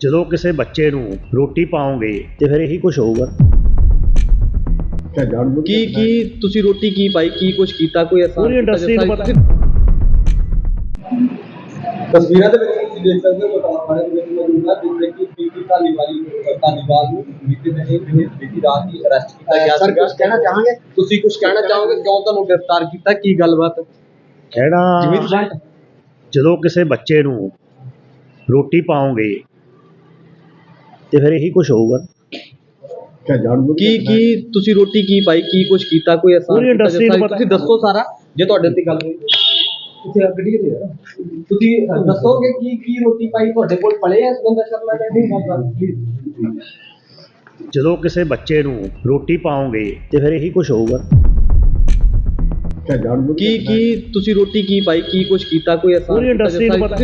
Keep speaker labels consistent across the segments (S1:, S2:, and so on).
S1: ਜਦੋਂ ਕਿਸੇ ਬੱਚੇ ਨੂੰ ਰੋਟੀ ਪਾਓਗੇ ਤੇ ਫਿਰ ਇਹੀ ਕੁਝ ਹੋਊਗਾ।
S2: ਕੀ ਕੀ ਤੁਸੀਂ ਰੋਟੀ ਕੀ ਪਾਈ ਕੀ ਕੁਝ ਕੀਤਾ ਕੋਈ ਐਸਾ
S1: ਪੂਰੀ industry ਨੂੰ ਪਤਾ-
S3: ਤਸਵੀਰਾਂ ਦੇ ਵਿੱਚ ਤੁਸੀਂ ਦੇਖ ਸਕਦੇ ਹੋ ਬਟਾਲਾ ਦੇ ਵਿੱਚ ਮੌਜੂਦ ਹੈ ਜਿੱਥੇ ਕਿ ਪੀਪੀ ਧਾਲੀਵਾਲੀ ਧਾਲੀਵਾਲ ਨੂੰ ਬੀਤੇ ਦਿਨੀ ਬੀਤੀ ਰਾਤ ਹੀ ਅਰੈਸਟ ਕੀਤਾ ਗਿਆ
S2: ਸਰ। ਕੁਝ ਕਹਿਣਾ ਚਾਹਾਂਗੇ?
S3: ਤੁਸੀਂ ਕੁਝ ਕਹਿਣਾ ਚਾਹੋਗੇ? ਕਿਉਂ ਤੁਹਾਨੂੰ ਗ੍ਰਿਫਤਾਰ ਕੀਤਾ? ਕੀ ਗੱਲਬਾਤ?
S1: ਕਹਿਣਾ
S3: ਜਿਵੇਂ ਤੁਸੀਂ
S1: ਜਦੋਂ ਕਿਸੇ ਬੱਚੇ ਨੂੰ ਰੋਟੀ ਪਾਓਗੇ ਤੇ ਫਿਰ ਇਹੀ ਕੁਝ ਹੋਊਗਾ।
S2: ਕੀ ਕੀ ਤੁਸੀਂ ਰੋਟੀ ਕੀ ਪਾਈ ਕੀ ਕੁਝ ਕੀਤਾ ਕੋਈ ਐਸਾ
S1: ਪੂਰੀ industry ਨੂੰ ਪਤਾ-
S2: ਤੁਸੀਂ ਦੱਸੋ ਸਾਰਾ
S3: ਜੇ ਤੁਹਾਡੇ ਤੇ ਗੱਲ ਹੋਈ।
S2: ਤੁਸੀਂ ਗੱਡੀ ਤੇ ਆ ਤੁਸੀਂ ਦੱਸੋਗੇ ਕੀ ਕੀ ਰੋਟੀ ਪਾਈ ਤੁਹਾਡੇ ਕੋਲ ਪਲੇ ਐ ਸੁਗੰਧਾ ਸ਼ਰਮਾ ਨੇ? ਨਹੀਂ
S1: ਜਦੋਂ ਕਿਸੇ ਬੱਚੇ ਨੂੰ ਰੋਟੀ ਪਾਓਗੇ ਤੇ ਫਿਰ ਇਹੀ ਕੁਝ ਹੋਊਗਾ।
S2: ਕੀ ਕੀ ਤੁਸੀਂ ਰੋਟੀ ਕੀ ਪਾਈ ਕੀ ਕੁਝ ਕੀਤਾ ਕੋਈ ਐਸਾ
S1: ਪੂਰੀ industry ਨੂੰ ਪਤਾ-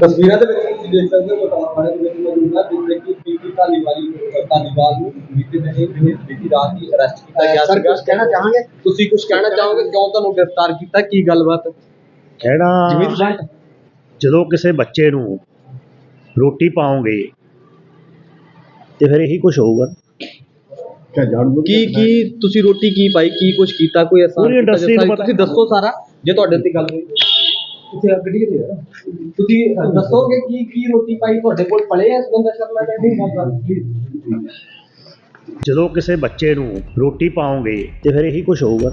S3: ਤਸਵੀਰਾਂ ਦੇ ਵਿੱਚ ਤੁਸੀਂ ਦੇਖ ਸਕਦੇ ਹੋ ਬਟਾਲਾ ਥਾਣੇ ਦੇ ਵਿੱਚ ਮੌਜੂਦ ਹੈ ਜਿੱਥੇ ਕਿ ਪੀਪੀ ਧਾਲੀਵਾਲੀ ਧਾਲੀਵਾਲ ਨੂੰ ਬੀਤੇ ਦਿਨੀ ਬੀਤੀ ਰਾਤ ਹੀ ਅਰੈਸਟ ਕੀਤਾ ਗਿਆ
S2: ਸਰ
S3: ਸੀਗਾ।
S2: ਕੁਝ ਕਹਿਣਾ ਚਾਹਾਂਗੇ?
S3: ਤੁਸੀਂ ਕੁਝ ਕਹਿਣਾ ਚਾਹੋਗੇ? ਕਿਉਂ ਤੁਹਾਨੂੰ ਗ੍ਰਿਫਤਾਰ ਕੀਤਾ? ਕੀ ਗੱਲਬਾਤ?
S1: ਕਹਿਣਾ
S3: ਜਿਵੇਂ ਤੁਸੀਂ
S1: ਜਦੋਂ ਕਿਸੇ ਬੱਚੇ ਨੂੰ ਰੋਟੀ ਪਾਓਗੇ ਤੇ ਫਿਰ ਇਹੀ ਕੁਝ ਹੋਊਗਾ।
S2: ਕੀ ਕੀ ਤੁਸੀਂ ਰੋਟੀ ਕੀ ਪਾਈ? ਕੀ ਕੁਝ ਕੀਤਾ? ਕੋਈ
S1: ਪਤਾ-
S2: ਤੁਸੀਂ ਦੱਸੋ ਸਾਰਾ
S3: ਜੇ ਤੁਹਾਡੇ ਤੇ ਗੱਲ ਹੋਈ।
S2: ਤੁਸੀਂ ਗੱਡੀ ਤੇ ਆ। ਤੁਸੀਂ ਦੱਸੋਗੇ ਕੀ ਕੀ ਰੋਟੀ ਪਾਈ? ਤੁਹਾਡੇ ਕੋਲ ਪਲੇ ਐ ਸੁਗੰਧਾ ਸ਼ਰਮਾ ਨੇ? ਨਹੀਂ
S1: ਜਦੋਂ ਕਿਸੇ ਬੱਚੇ ਨੂੰ ਰੋਟੀ ਪਾਓਗੇ ਤੇ ਫਿਰ ਇਹੀ ਕੁਝ ਹੋਊਗਾ।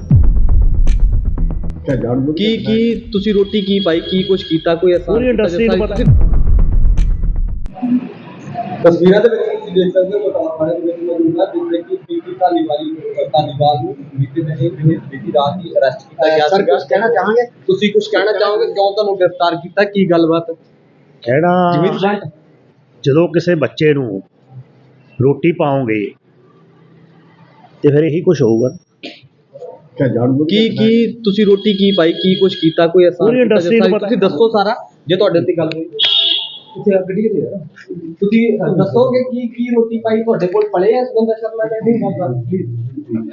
S2: ਕੀ ਕੀ ਤੁਸੀਂ ਰੋਟੀ ਕੀ ਪਾਈ? ਕੀ ਕੁਝ ਕੀਤਾ? ਕੋਈ ਐਸਾ
S1: ਪੂਰੀ industry ਨੂੰ ਪਤਾ-
S3: ਤਸਵੀਰਾਂ ਦੇ ਵਿੱਚ ਤੁਸੀਂ ਦੇਖ ਸਕਦੇ ਹੋ ਬਟਾਲਾ ਦੇ ਵਿੱਚ ਮੌਜੂਦ ਹੈ ਜਿੱਥੇ ਕਿ ਪੀਪੀ ਧਾਲੀਵਾਲੀ ਧਾਲੀਵਾਲ ਨੂੰ ਬੀਤੇ ਦਿਨੀ ਬੀਤੀ ਰਾਤ ਹੀ ਅਰੈਸਟ ਕੀਤਾ ਗਿਆ
S2: ਸਰ। ਕੁਝ ਕਹਿਣਾ ਚਾਹਾਂਗੇ?
S3: ਤੁਸੀਂ ਕੁਝ ਕਹਿਣਾ ਚਾਹੋਗੇ? ਕਿਉਂ ਤੁਹਾਨੂੰ ਗ੍ਰਿਫਤਾਰ ਕੀਤਾ? ਕੀ ਗੱਲਬਾਤ?
S1: ਕਹਿਣਾ ਜਦੋਂ ਕਿਸੇ ਬੱਚੇ ਨੂੰ ਰੋਟੀ ਪਾਓਗੇ ਤੇ ਫਿਰ ਇਹੀ ਕੁਝ ਹੋਊਗਾ।
S2: ਕੀ ਕੀ ਤੁਸੀਂ ਰੋਟੀ ਕੀ ਪਾਈ? ਕੀ ਕੁਝ ਕੀਤਾ? ਕੋਈ
S1: ਪਤਾ-
S2: ਤੁਸੀਂ ਦੱਸੋ ਸਾਰਾ
S3: ਜੇ ਤੁਹਾਡੇ ਤੇ ਗੱਲ ਹੋਈ।
S2: ਤੁਸੀਂ ਗੱਡੀ ਤੇ ਆ। ਤੁਸੀਂ ਦੱਸੋਗੇ ਕੀ ਕੀ ਰੋਟੀ ਪਾਈ ਤੁਹਾਡੇ ਕੋਲ? ਪਲੇ ਐ ਸੁਗੰਧਾ ਸ਼ਰਮਾ ਨਹੀਂ?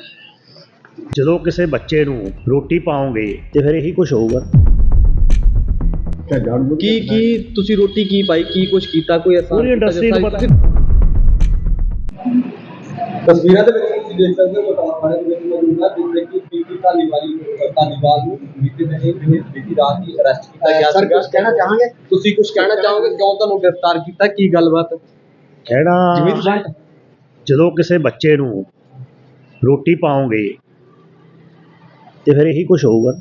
S1: ਜਦੋਂ ਕਿਸੇ ਬੱਚੇ ਨੂੰ ਰੋਟੀ ਪਾਓਗੇ ਤੇ ਫਿਰ ਇਹੀ ਕੁਝ ਹੋਊਗਾ।
S2: ਕੀ ਕੀ ਤੁਸੀਂ ਰੋਟੀ ਕੀ ਪਾਈ? ਕੀ ਕੁਝ ਕੀਤਾ ਕੋਈ
S1: ਪੂਰੀ ਨੂੰ ਪਤਾ-
S3: ਤਸਵੀਰਾਂ ਦੇ ਵਿੱਚ ਦੇਖ ਸਕਦੇ ਹੋ ਬਟਾਲਾ ਥਾਣੇ ਦੇ ਵਿੱਚ ਮੌਜੂਦ ਹੈ ਜਿੱਥੇ ਕਿ ਪੀਪੀ ਧਾਲੀਵਾਲੀ ਧਾਲੀਵਾਲ ਨੂੰ ਬੀਤੇ ਦਿਨੀ ਬੀਤੀ ਰਾਤ ਹੀ ਅਰੈਸਟ ਕੀਤਾ ਗਿਆ
S2: ਸਰ
S3: ਸੀਗਾ।
S2: ਕੁਝ ਕਹਿਣਾ ਚਾਹਾਂਗੇ?
S3: ਤੁਸੀਂ ਕੁਝ ਕਹਿਣਾ ਚਾਹੋਗੇ? ਕਿਉਂ ਤੁਹਾਨੂੰ ਗ੍ਰਿਫਤਾਰ ਕੀਤਾ? ਕੀ ਗੱਲਬਾਤ?
S1: ਕਹਿਣਾ
S3: ਜਿਵੇਂ ਤੁਸੀਂ
S1: ਜਦੋਂ ਕਿਸੇ ਬੱਚੇ ਨੂੰ ਰੋਟੀ ਪਾਓਗੇ ਤੇ ਫਿਰ ਇਹੀ ਕੁਝ ਹੋਊਗਾ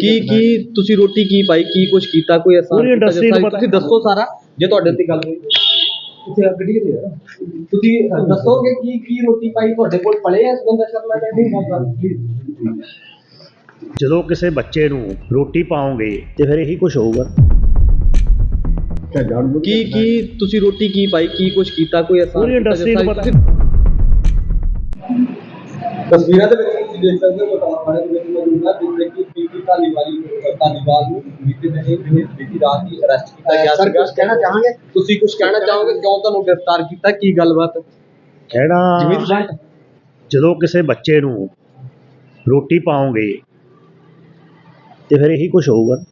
S2: ਕੀ ਕੀ ਤੁਸੀਂ ਰੋਟੀ ਕੀ ਪਾਈ? ਕੀ ਕੁਝ ਕੀਤਾ? ਕੋਈ
S1: ਪੂਰੀ ਨੂੰ ਪਤਾ-
S2: ਤੁਸੀਂ ਦੱਸੋ ਸਾਰਾ
S3: ਜੇ ਤੁਹਾਡੇ ਤੇ ਗੱਲ ਹੋਈ।
S2: ਤੁਸੀਂ ਗੱਡੀ ਤੇ ਆ। ਤੁਸੀਂ ਦੱਸੋਗੇ ਕੀ ਕੀ ਰੋਟੀ ਪਾਈ? ਤੁਹਾਡੇ ਕੋਲ ਪਲੇ ਐ ਸੁਗੰਧਾ ਸ਼ਰਮਾ ਨੇ ਨਹੀਂ
S1: ਜਦੋਂ ਕਿਸੇ ਬੱਚੇ ਨੂੰ ਰੋਟੀ ਪਾਓਗੇ ਤੇ ਫਿਰ ਇਹੀ ਕੁਝ ਹੋਊਗਾ।
S2: ਕੀ ਕੀ ਤੁਸੀਂ ਰੋਟੀ ਕੀ ਪਾਈ? ਕੀ ਕੁਝ ਕੀਤਾ? ਕੋਈ
S1: ਪੂਰੀ ਨੂੰ ਪਤਾ-
S3: ਤਸਵੀਰਾਂ ਦੇ ਵਿੱਚ ਤੁਸੀਂ ਦੇਖ ਸਕਦੇ ਹੋ ਬਟਾਲਾ ਥਾਣੇ ਦੇ ਵਿੱਚ ਮੌਜੂਦ ਹੈ ਜਿੱਥੇ ਕਿ ਪੀਪੀ ਧਾਲੀਵਾਲੀ ਧਾਲੀਵਾਲ ਨੂੰ ਬੀਤੇ ਦਿਨੀ ਬੀਤੀ ਰਾਤ ਹੀ ਅਰੈਸਟ ਕੀਤਾ ਗਿਆ
S2: ਸਰ। ਕੁਝ ਕਹਿਣਾ ਚਾਹਾਂਗੇ?
S3: ਤੁਸੀਂ ਕੁਝ ਕਹਿਣਾ ਚਾਹੋਗੇ? ਕਿਉਂ ਤੁਹਾਨੂੰ ਗ੍ਰਿਫਤਾਰ ਕੀਤਾ? ਕੀ ਗੱਲਬਾਤ?
S1: ਕਹਿਣਾ
S3: ਜਿਵੇਂ ਤੁਸੀਂ
S1: ਜਦੋਂ ਕਿਸੇ ਬੱਚੇ ਨੂੰ ਰੋਟੀ ਪਾਓਗੇ ਤੇ ਫਿਰ ਇਹੀ ਕੁਝ ਹੋਊਗਾ।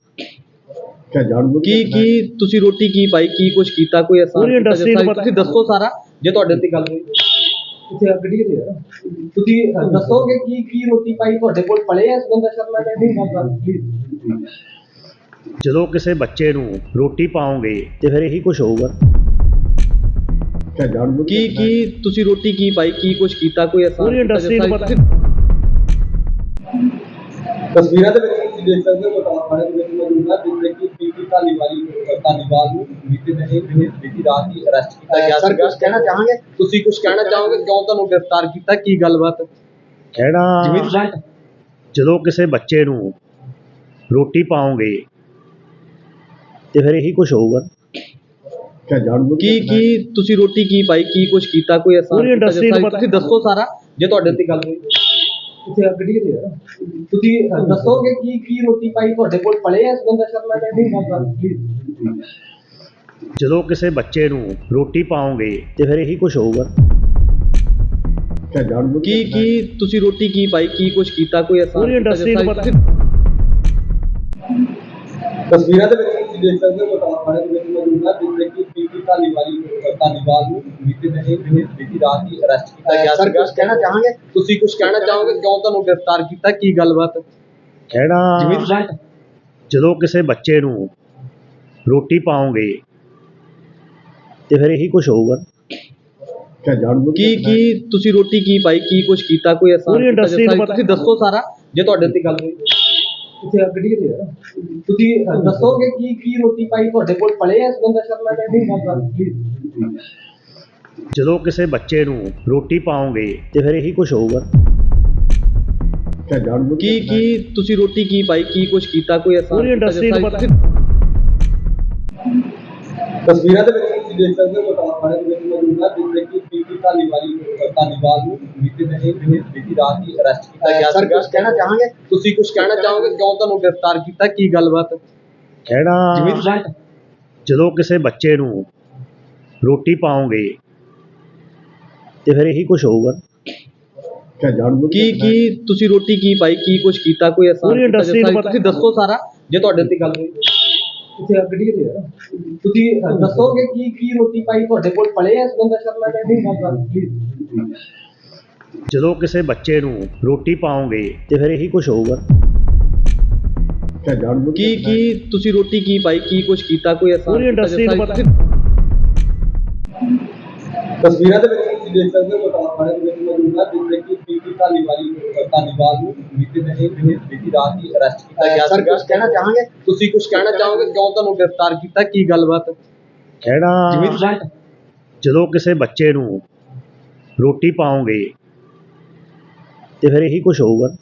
S2: ਕੀ ਕੀ ਤੁਸੀਂ ਰੋਟੀ ਕੀ ਪਾਈ? ਕੀ ਕੁਝ ਕੀਤਾ? ਕੋਈ
S1: ਪਤਾ-
S2: ਤੁਸੀਂ ਦੱਸੋ ਸਾਰਾ
S3: ਜੇ ਤੁਹਾਡੇ ਤੇ ਗੱਲ ਹੋਈ।
S2: ਤੁਸੀਂ ਗੱਡੀ ਤੇ ਆ। ਤੁਸੀਂ ਦੱਸੋਗੇ ਕੀ ਕੀ ਰੋਟੀ ਪਾਈ ਤੁਹਾਡੇ ਕੋਲ? ਪਲੇ ਐ ਸੁਗੰਧਾ ਸ਼ਰਮਾ ਨਹੀਂ
S1: ਜਦੋਂ ਕਿਸੇ ਬੱਚੇ ਨੂੰ ਰੋਟੀ ਪਾਓਗੇ ਤੇ ਫਿਰ ਇਹੀ ਕੁਝ ਹੋਊਗਾ।
S2: ਕੀ ਕੀ ਤੁਸੀਂ ਰੋਟੀ ਕੀ ਪਾਈ? ਕੀ ਕੁਝ ਕੀਤਾ? ਕੋਈ
S1: ਪੂਰੀ ਨੂੰ ਪਤਾ-
S3: ਤਸਵੀਰਾਂ ਦੇ ਵਿੱਚ ਦੇਖ ਸਕਦੇ ਹੋ ਬਟਾਲਾ ਦੇ ਵਿੱਚ ਮੌਜੂਦ ਹੈ ਜਿੱਥੇ ਕਿ ਪੀਪੀ ਧਾਲੀਵਾਲੀ ਧਾਲੀਵਾਲ ਨੂੰ ਬੀਤੇ ਦਿਨੀ ਬੀਤੀ ਰਾਤ ਹੀ ਅਰੈਸਟ ਕੀਤਾ ਗਿਆ
S2: ਸਰ
S3: ਸੀਗਾ।
S2: ਕੁਝ ਕਹਿਣਾ ਚਾਹਾਂਗੇ?
S3: ਤੁਸੀਂ ਕੁਝ ਕਹਿਣਾ ਚਾਹੋਗੇ? ਕਿਉਂ ਤੁਹਾਨੂੰ ਗ੍ਰਿਫਤਾਰ ਕੀਤਾ? ਕੀ ਗੱਲਬਾਤ?
S1: ਕਹਿਣਾ
S3: ਜਿਵੇਂ ਤੁਸੀਂ
S1: ਜਦੋਂ ਕਿਸੇ ਬੱਚੇ ਨੂੰ ਰੋਟੀ ਪਾਓਗੇ ਤੇ ਫਿਰ ਇਹੀ ਕੁਝ ਹੋਊਗਾ
S2: ਕੀ ਕੀ ਤੁਸੀਂ ਰੋਟੀ ਕੀ ਪਾਈ? ਕੀ ਕੁਝ ਕੀਤਾ? ਕੋਈ ਤੁਸੀਂ ਦੱਸੋ ਸਾਰਾ
S3: ਜੇ ਤੁਹਾਡੇ ਤੇ ਗੱਲ ਹੋਈ।
S2: ਤੁਸੀਂ ਗੱਡੀ ਤੇ ਆ। ਤੁਸੀਂ ਦੱਸੋਗੇ ਕੀ ਕੀ ਰੋਟੀ ਪਾਈ? ਤੁਹਾਡੇ ਕੋਲ ਪਲੇ ਐ ਸੁਗੰਧਾ ਸ਼ਰਮਾ ਨੇ ਨਹੀਂ
S1: ਜਦੋਂ ਕਿਸੇ ਬੱਚੇ ਨੂੰ ਰੋਟੀ ਪਾਓਗੇ ਤੇ ਫਿਰ ਇਹੀ ਕੁਝ ਹੋਊਗਾ।
S2: ਕੀ ਕੀ ਤੁਸੀਂ ਰੋਟੀ ਕੀ ਪਾਈ? ਕੀ ਕੁਝ ਕੀਤਾ? ਕੋਈ
S1: ਪੂਰੀ ਪਤਾ-
S3: ਤਸਵੀਰਾਂ ਦੇ ਵਿੱਚ ਦੇਖ ਸਕਦੇ ਹੋ ਬਟਾਲਾ ਥਾਣੇ ਦੇ ਵਿੱਚ ਮੌਜੂਦ ਹਾਂ ਜਿੱਥੇ ਕਿ ਪੀਪੀ ਧਾਲੀਵਾਲੀ ਧਾਲੀਵਾਲ ਨੂੰ ਬੀਤੇ ਦਿਨ ਬੀਤੀ ਰਾਤ ਹੀ ਅਰੈਸਟ ਕੀਤਾ ਗਿਆ
S2: ਸਰ ਕੁਝ ਕਹਿਣਾ ਚਾਹਾਂਗੇ?
S3: ਤੁਸੀਂ ਕੁਝ ਕਹਿਣਾ ਚਾਹੋਗੇ? ਕਿਉਂ ਤੁਹਾਨੂੰ ਗ੍ਰਿਫਤਾਰ ਕੀਤਾ? ਕੀ ਗੱਲਬਾਤ?
S1: ਕਹਿਣਾ
S2: ਜਮੀਤ ਜੰਟ
S1: ਜਦੋਂ ਕਿਸੇ ਬੱਚੇ ਨੂੰ ਰੋਟੀ ਪਾਓਗੇ ਤੇ ਫਿਰ ਇਹੀ ਕੁਝ ਹੋਊਗਾ।
S3: ਕੀ ਕੀ ਤੁਸੀਂ ਰੋਟੀ ਕੀ ਪਾਈ? ਕੀ ਕੁਝ ਕੀਤਾ? ਕੋਈ
S1: ਪਤਾ-
S3: ਤੁਸੀਂ ਦੱਸੋ ਸਾਰਾ ਜੇ ਤੁਹਾਡੇ ਤੇ ਗੱਲ ਹੋਈ।
S2: ਅੱਗ ਡਿੱਗ ਰਿਹਾ ਤੁਸੀਂ ਦੱਸੋਗੇ ਕੀ ਕੀ ਰੋਟੀ ਪਾਈ? ਤੁਹਾਡੇ ਕੋਲ ਪਲੇ ਐ ਸੁਗੰਧਾ ਸ਼ਰਮਾ ਨੇ? ਨਹੀਂ ਗੱਲ
S1: ਜਦੋਂ ਕਿਸੇ ਬੱਚੇ ਨੂੰ ਰੋਟੀ ਪਾਓਗੇ ਤੇ ਫਿਰ ਇਹੀ ਕੁਝ ਹੋਊਗਾ।
S3: ਕੀ ਕੀ ਤੁਸੀਂ ਰੋਟੀ ਕੀ ਪਾਈ? ਕੀ ਕੁਝ ਕੀਤਾ? ਕੋਈ ਐਸਾ
S1: ਪੂਰੀ industry ਨੂੰ ਪਤਾ-
S3: ਤਸਵੀਰਾਂ ਦੇ ਵਿੱਚ ਤੁਸੀਂ ਦੇਖ ਸਕਦੇ ਹੋ ਬਟਾਲਾ ਥਾਣੇ ਦੇ ਵਿੱਚ ਮੌਜੂਦ ਹਾਂ ਜਿੱਥੇ ਕਿ ਪੀਪੀ ਧਾਲੀਵਾਲੀ ਧਾਲੀਵਾਲ ਨੂੰ ਬੀਤੇ ਦਿਨ ਬੀਤੀ ਰਾਤ ਹੀ ਅਰੈਸਟ ਕੀਤਾ ਗਿਆ
S2: ਸਰ ਕੁਝ ਕਹਿਣਾ ਚਾਹਾਂਗੇ?
S3: ਤੁਸੀਂ ਕੁਝ ਕਹਿਣਾ ਚਾਹੋਗੇ? ਕਿਉਂ ਤੁਹਾਨੂੰ ਗ੍ਰਿਫਤਾਰ ਕੀਤਾ? ਕੀ ਗੱਲਬਾਤ?
S1: ਕਹਿਣਾ
S2: ਜਮੀਤ ਜੰਟ
S1: ਜਦੋਂ ਕਿਸੇ ਬੱਚੇ ਨੂੰ ਰੋਟੀ ਪਾਓਗੇ ਤੇ ਫਿਰ ਇਹੀ ਕੁਝ ਹੋਊਗਾ।
S3: ਕੀ ਕੀ ਤੁਸੀਂ ਰੋਟੀ ਕੀ ਪਾਈ? ਕੀ ਕੁਝ ਕੀਤਾ? ਕੋਈ ਤੁਸੀਂ ਦੱਸੋ ਸਾਰਾ ਜੇ ਤੁਹਾਡੇ ਤੇ ਗੱਲ ਹੋਈ।
S2: ਇੱਥੇ ਅੱਗ ਡਿੱਗ ਰਿਹਾ ਤੁਸੀਂ ਦੱਸੋਗੇ ਕੀ ਕੀ ਰੋਟੀ ਪਾਈ ਤੁਹਾਡੇ ਕੋਲ? ਪਲੇ ਐ ਸੁਗੰਧਾ ਸ਼ਰਮਾ ਨਹੀਂ? ਪਲੀਜ਼
S1: ਜਦੋਂ ਕਿਸੇ ਬੱਚੇ ਨੂੰ ਰੋਟੀ ਪਾਓਗੇ ਤੇ ਫਿਰ ਇਹੀ ਕੁਝ ਹੋਊਗਾ।
S3: ਕੀ ਕੀ ਤੁਸੀਂ ਰੋਟੀ ਕੀ ਪਾਈ? ਕੀ ਕੁਝ ਕੀਤਾ? ਕੋਈ ਐਸਾ
S1: ਪੂਰੀ industry ਨੂੰ ਪਤਾ-
S3: ਤਸਵੀਰਾਂ ਦੇ ਵਿੱਚ ਤੁਸੀਂ ਦੇਖ ਸਕਦੇ ਹੋ ਬਟਾਲਾ ਥਾਣੇ ਦੇ ਵਿੱਚ ਮੌਜੂਦ ਹਾਂ ਧਾਲੀਵਾਲੀ ਧਾਲੀਵਾਲ ਨੂੰ ਬੀਤੇ ਦਿਨ ਬੀਤੀ ਰਾਤ ਹੀ ਅਰੈਸਟ ਕੀਤਾ ਗਿਆ
S2: ਸਰ ਕੁਝ ਕਹਿਣਾ ਚਾਹਾਂਗੇ?
S3: ਤੁਸੀਂ ਕੁਝ ਕਹਿਣਾ ਚਾਹੋਗੇ? ਕਿਉਂ ਤੁਹਾਨੂੰ ਗ੍ਰਿਫਤਾਰ ਕੀਤਾ? ਕੀ ਗੱਲਬਾਤ?
S1: ਕਹਿਣਾ
S2: ਜਮੀਤ ਜੰਟ
S1: ਜਦੋਂ ਕਿਸੇ ਬੱਚੇ ਨੂੰ ਰੋਟੀ ਪਾਓਗੇ ਤੇ ਫਿਰ ਇਹੀ ਕੁਝ ਹੋਊਗਾ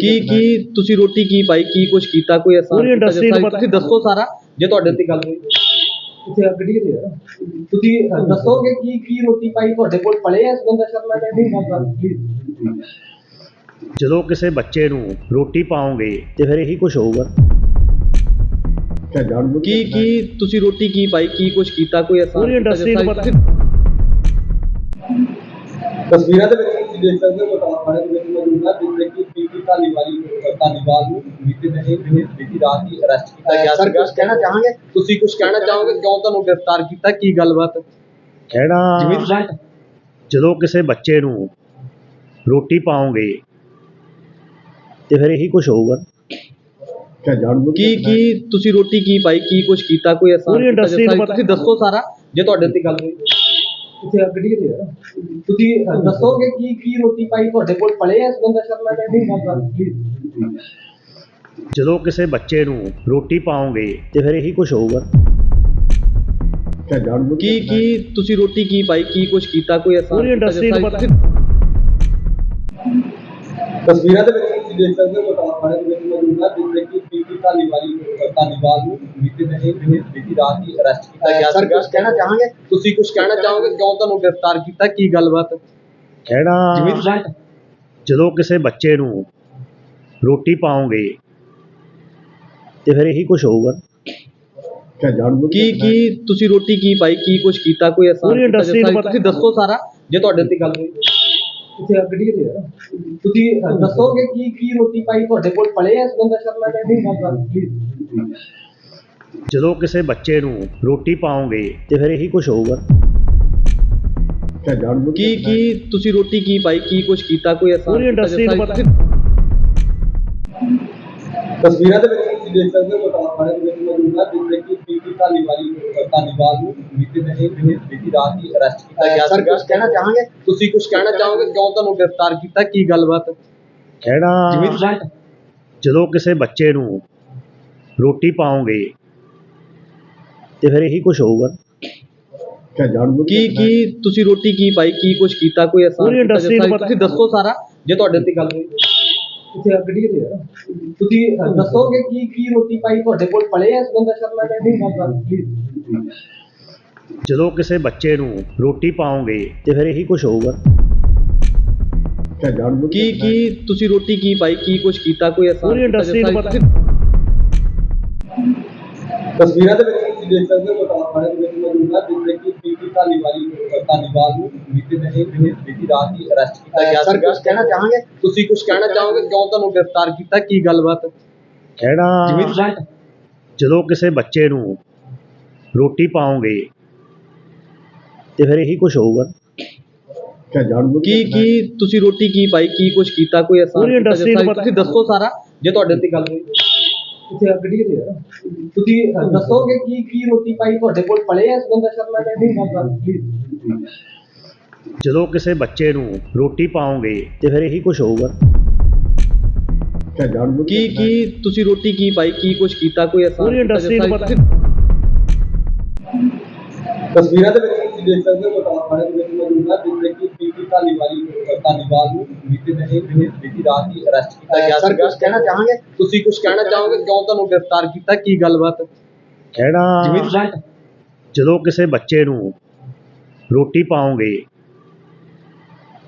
S3: ਕੀ ਕੀ ਤੁਸੀਂ ਰੋਟੀ ਕੀ ਪਾਈ? ਕੀ ਕੁਝ ਕੀਤਾ? ਕੋਈ
S1: ਪੂਰੀ ਨੂੰ ਪਤਾ-
S3: ਤੁਸੀਂ ਦੱਸੋ ਸਾਰਾ ਜੇ ਤੁਹਾਡੇ ਤੇ ਗੱਲ ਹੋਈ।
S2: ਇੱਥੇ ਅੱਗ ਡਿੱਗ ਰਿਹਾ ਤੁਸੀਂ ਦੱਸੋਗੇ ਕੀ ਕੀ ਰੋਟੀ ਪਾਈ? ਤੁਹਾਡੇ ਕੋਲ ਪਲੇ ਐ ਸੁਗੰਧਾ ਸ਼ਰਮਾ ਨੇ ਨਹੀਂ ਗੱਲ
S1: ਜਦੋਂ ਕਿਸੇ ਬੱਚੇ ਨੂੰ ਰੋਟੀ ਪਾਓਗੇ ਤੇ ਫਿਰ ਇਹੀ ਕੁਝ ਹੋਊਗਾ।
S3: ਕੀ ਕੀ ਤੁਸੀਂ ਰੋਟੀ ਕੀ ਪਾਈ? ਕੀ ਕੁਝ ਕੀਤਾ? ਕੋਈ ਐਸਾ
S1: ਪੂਰੀ industry ਨੂੰ ਪਤਾ-
S3: ਤਸਵੀਰਾਂ ਦੇ ਵਿੱਚ ਤੁਸੀਂ ਦੇਖ ਸਕਦੇ ਹੋ ਬਟਾਲਾ ਥਾਣੇ ਦੇ ਵਿੱਚ ਮੌਜੂਦ ਹਾਂ ਜਿੱਥੇ ਕਿ ਪੀਪੀ ਧਾਲੀਵਾਲੀ ਧਾਲੀਵਾਲ ਨੂੰ ਬੀਤੇ ਦਿਨ ਬੀਤੀ ਰਾਤ ਹੀ ਅਰੈਸਟ ਕੀਤਾ ਗਿਆ
S2: ਸਰ ਕੁਝ ਕਹਿਣਾ ਚਾਹਾਂਗੇ?
S3: ਤੁਸੀਂ ਕੁਝ ਕਹਿਣਾ ਚਾਹੋਗੇ? ਕਿਉਂ ਤੁਹਾਨੂੰ ਗ੍ਰਿਫਤਾਰ ਕੀਤਾ? ਕੀ ਗੱਲਬਾਤ?
S1: ਕਹਿਣਾ ਜਦੋਂ ਕਿਸੇ ਬੱਚੇ ਨੂੰ ਰੋਟੀ ਪਾਓਗੇ ਤੇ ਫਿਰ ਇਹੀ ਕੁਝ ਹੋਊਗਾ।
S3: ਕੀ ਕੀ ਤੁਸੀਂ ਰੋਟੀ ਕੀ ਪਾਈ? ਕੀ ਕੁਝ ਕੀਤਾ? ਕੋਈ
S1: ਪਤਾ-
S3: ਤੁਸੀਂ ਦੱਸੋ ਸਾਰਾ ਜੇ ਤੁਹਾਡੇ ਤੇ ਗੱਲ ਹੋਈ।
S2: ਇੱਥੇ ਅੱਗ ਡਿੱਗ ਰਿਹਾ ਤੁਸੀਂ ਦੱਸੋਗੇ ਕੀ ਕੀ ਰੋਟੀ ਪਾਈ ਤੁਹਾਡੇ ਕੋਲ? ਪਲੇ ਐ ਸੁਗੰਧਾ ਸ਼ਰਮਾ ਨੇ ਨਹੀਂ ਪਲੀਜ਼
S1: ਜਦੋਂ ਕਿਸੇ ਬੱਚੇ ਨੂੰ ਰੋਟੀ ਪਾਓਗੇ ਤੇ ਫਿਰ ਇਹੀ ਕੁਝ ਹੋਊਗਾ।
S3: ਕੀ ਕੀ ਤੁਸੀਂ ਰੋਟੀ ਕੀ ਪਾਈ? ਕੀ ਕੁਝ ਕੀਤਾ? ਕੋਈ
S1: ਪੂਰੀ ਨੂੰ ਪਤਾ-
S3: ਤਸਵੀਰਾਂ ਦੇ ਵਿੱਚ ਦੇਖ ਸਕਦੇ ਹੋ ਬਟਾਲਾ ਥਾਣੇ ਦੇ ਵਿੱਚ ਮੌਜੂਦ ਹਾਂ ਜਿੱਥੇ ਕਿ ਪੀਪੀ ਧਾਲੀਵਾਲੀ ਧਾਲੀਵਾਲ ਨੂੰ ਬੀਤੇ ਦਿਨ ਬੀਤੀ ਰਾਤ ਹੀ ਅਰੈਸਟ ਕੀਤਾ ਗਿਆ
S2: ਸਰ ਕੁਝ ਕਹਿਣਾ ਚਾਹਾਂਗੇ?
S3: ਤੁਸੀਂ ਕੁਝ ਕਹਿਣਾ ਚਾਹੋਗੇ? ਕਿਉਂ ਤੁਹਾਨੂੰ ਗ੍ਰਿਫਤਾਰ ਕੀਤਾ? ਕੀ ਗੱਲਬਾਤ?
S1: ਕਹਿਣਾ
S2: ਜਮੀਤ ਜੰਟ
S1: ਜਦੋਂ ਕਿਸੇ ਬੱਚੇ ਨੂੰ ਰੋਟੀ ਪਾਓਗੇ ਤੇ ਫਿਰ ਇਹੀ ਕੁਝ ਹੋਊਗਾ
S3: ਕੀ ਕੀ ਤੁਸੀਂ ਰੋਟੀ ਕੀ ਪਾਈ? ਕੀ ਕੁਝ ਕੀਤਾ? ਕੋਈ
S1: ਪਤਾ-
S3: ਤੁਸੀਂ ਦੱਸੋ ਸਾਰਾ ਜੇ ਤੁਹਾਡੇ ਤੇ ਗੱਲ ਹੋਈ।
S2: ਇੱਥੇ ਅੱਗ ਡਿੱਗ ਰਿਹਾ ਤੁਸੀਂ ਦੱਸੋਗੇ ਕੀ ਕੀ ਰੋਟੀ ਪਾਈ? ਤੁਹਾਡੇ ਕੋਲ ਪਲੇ ਐ ਸੁਗੰਧਾ ਸ਼ਰਮਾ ਨੇ ਨਹੀਂ ਗੱਲ?
S1: ਜਦੋਂ ਕਿਸੇ ਬੱਚੇ ਨੂੰ ਰੋਟੀ ਪਾਓਗੇ ਤੇ ਫਿਰ ਇਹੀ ਕੁਝ ਹੋਊਗਾ।
S3: ਕੀ ਕੀ ਤੁਸੀਂ ਰੋਟੀ ਕੀ ਪਾਈ? ਕੀ ਕੁਝ ਕੀਤਾ? ਕੋਈ ਐਸਾ
S1: ਪੂਰੀ industry ਨੂੰ ਪਤਾ-
S3: ਤਸਵੀਰਾਂ ਦੇ ਵਿੱਚ ਤੁਸੀਂ ਦੇਖ ਸਕਦੇ ਹੋ ਬਟਾਲਾ ਦੇ ਵਿੱਚ ਮੌਜੂਦ ਹਾਂ ਜਿੱਥੇ ਕਿ ਧਾਲੀਵਾਲੀ ਧਾਲੀਵਾਲ ਨੂੰ ਬੀਤੇ ਦਿਨ ਬੀਤੀ ਰਾਤ ਹੀ ਅਰੈਸਟ ਕੀਤਾ ਗਿਆ
S2: ਸਰ ਕੁਝ ਕਹਿਣਾ ਚਾਹਾਂਗੇ?
S3: ਤੁਸੀਂ ਕੁਝ ਕਹਿਣਾ ਚਾਹੋਗੇ? ਕਿਉਂ ਤੁਹਾਨੂੰ ਗ੍ਰਿਫਤਾਰ ਕੀਤਾ? ਕੀ ਗੱਲਬਾਤ?
S1: ਕਹਿਣਾ
S2: ਜਮੀਤ ਜੰਟ
S1: ਜਦੋਂ ਕਿਸੇ ਬੱਚੇ ਨੂੰ ਰੋਟੀ ਪਾਓਗੇ ਤੇ ਫਿਰ ਇਹੀ ਕੁਝ ਹੋਊਗਾ।
S3: ਕੀ ਕੀ ਤੁਸੀਂ ਰੋਟੀ ਕੀ ਪਾਈ? ਕੀ ਕੁਝ ਕੀਤਾ? ਕੋਈ
S1: ਪਤਾ-
S3: ਤੁਸੀਂ ਦੱਸੋ ਸਾਰਾ ਜੇ ਤੁਹਾਡੇ ਤੇ ਗੱਲ ਹੋਈ।
S2: ਅੱਗ ਡਿੱਗ ਰਿਹਾ ਤੁਸੀਂ ਦੱਸੋਗੇ ਕੀ ਕੀ ਰੋਟੀ ਪਾਈ? ਤੁਹਾਡੇ ਕੋਲ ਪਲੇ ਐ ਸੁਗੰਧਾ ਸ਼ਰਮਾ ਨੇ? ਨਹੀਂ ਗੱਲ
S1: ਜਦੋਂ ਕਿਸੇ ਬੱਚੇ ਨੂੰ ਰੋਟੀ ਪਾਓਗੇ ਤੇ ਫਿਰ ਇਹੀ ਕੁਝ ਹੋਊਗਾ।
S3: ਕੀ ਕੀ ਤੁਸੀਂ ਰੋਟੀ ਕੀ ਪਾਈ? ਕੀ ਕੁਝ ਕੀਤਾ? ਕੋਈ ਐਸਾ
S1: ਪੂਰੀ industry ਨੂੰ ਪਤਾ-
S3: ਤਸਵੀਰਾਂ ਦੇ ਵਿੱਚ ਤੁਸੀਂ ਦੇਖ ਸਕਦੇ ਹੋ ਬਟਾਲਾ ਦੇ ਵਿੱਚ ਮੌਜੂਦ ਹਾਂ ਜਿੱਥੇ ਕਿ ਪੀਪੀ ਧਾਲੀਵਾਲੀ ਧਾਲੀਵਾਲ ਨੂੰ ਬੀਤੇ ਦਿਨ ਬੀਤੀ ਰਾਤ ਹੀ ਅਰੈਸਟ ਕੀਤਾ ਗਿਆ
S2: ਸਰ ਕੁਝ ਕਹਿਣਾ ਚਾਹਾਂਗੇ?
S3: ਤੁਸੀਂ ਕੁਝ ਕਹਿਣਾ ਚਾਹੋਗੇ? ਕਿਉਂ ਤੁਹਾਨੂੰ ਗ੍ਰਿਫਤਾਰ ਕੀਤਾ? ਕੀ ਗੱਲਬਾਤ?
S1: ਕਹਿਣਾ ਜਦੋਂ ਕਿਸੇ ਬੱਚੇ ਨੂੰ ਰੋਟੀ ਪਾਓਗੇ ਤੇ ਫਿਰ ਇਹੀ ਕੁਝ ਹੋਊਗਾ।
S3: ਕੀ ਕੀ ਤੁਸੀਂ ਰੋਟੀ ਕੀ ਪਾਈ? ਕੀ ਕੁਝ ਕੀਤਾ? ਕੋਈ
S1: ਪਤਾ।
S3: ਤੁਸੀਂ ਦੱਸੋ ਸਾਰਾ ਜੇ ਤੁਹਾਡੇ ਤੇ ਗੱਲ ਹੋਈ। ਇੱਥੇ ਅੱਗ ਡਿੱਗਦੀ ਹੈ ਤੁਸੀਂ ਦੱਸੋਗੇ ਕੀ ਕੀ ਰੋਟੀ ਪਾਈ ਤੁਹਾਡੇ ਕੋਲ? ਪਲੇ ਹੈ ਸੁਗੰਧਾ ਸ਼ਰਮਾ ਦੇ ਨਹੀਂ?
S1: ਜਦੋਂ ਕਿਸੇ ਬੱਚੇ ਨੂੰ ਰੋਟੀ ਪਾਓਗੇ ਤੇ ਫਿਰ ਇਹੀ ਕੁਝ ਹੋਊਗਾ।
S3: ਕੀ ਕੀ ਤੁਸੀਂ ਰੋਟੀ ਕੀ ਪਾਈ? ਕੀ ਕੁਝ ਕੀਤਾ ਕੋਈ
S1: ਪੂਰੀ ਨੂੰ ਪਤਾ।
S2: ਤਸਵੀਰਾਂ ਦੇ ਵਿੱਚ ਦੇਖ ਸਕਦੇ ਹੋ ਬਟਾਲਾ ਥਾਣੇ ਦੇ ਵਿੱਚ ਮੌਜੂਦ ਹੈ ਜਿੱਥੇ ਕਿ ਪੀਪੀ ਧਾਲੀਵਾਲੀ ਧਾਲੀਵਾਲ ਨੂੰ ਬੀਤੇ ਦਿਨ ਬੀਤੀ ਰਾਤ ਹੀ ਅਰੈਸਟ ਕੀਤਾ ਗਿਆ
S3: ਸਰ,
S2: ਸੀਗਾ।
S3: ਕੁਛ ਕਹਿਣਾ ਚਾਹਾਂਗੇ? ਤੁਸੀਂ ਕੁਝ ਕਹਿਣਾ ਚਾਹੋਗੇ? ਕਿਉਂ ਤੁਹਾਨੂੰ ਗ੍ਰਿਫਤਾਰ ਕੀਤਾ? ਕੀ ਗੱਲਬਾਤ?
S1: ਕਹਿਣਾ
S3: ਜਮੀਤ ਜੰਟ
S1: ਜਦੋਂ ਕਿਸੇ ਬੱਚੇ ਨੂੰ ਰੋਟੀ ਪਾਓਗੇ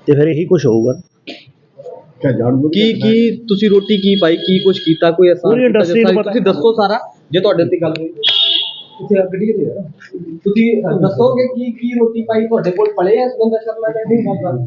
S1: ਤੇ ਫਿਰ ਇਹੀ ਕੁਝ ਹੋਊਗਾ
S3: ਕੀ ਕੀ ਤੁਸੀਂ ਰੋਟੀ ਕੀ ਪਾਈ? ਕੀ ਕੁਝ ਕੀਤਾ? ਕੋਈ
S1: ਪੂਰੀ ਨੂੰ ਪਤਾ।
S3: ਤੁਸੀਂ ਦੱਸੋ ਸਾਰਾ ਜੇ ਤੁਹਾਡੇ ਤੇ ਗੱਲ ਹੋਈ। ਇੱਥੇ ਅੱਗ ਡਿੱਗਦੀ ਹੈ ਤੁਸੀਂ ਦੱਸੋਗੇ ਕੀ ਕੀ ਰੋਟੀ ਪਾਈ? ਤੁਹਾਡੇ ਕੋਲ ਪਲੇ ਆ ਸੁਗੰਧਾ ਸ਼ਰਮਾ ਦੇ? ਨਹੀਂ ਗੱਲ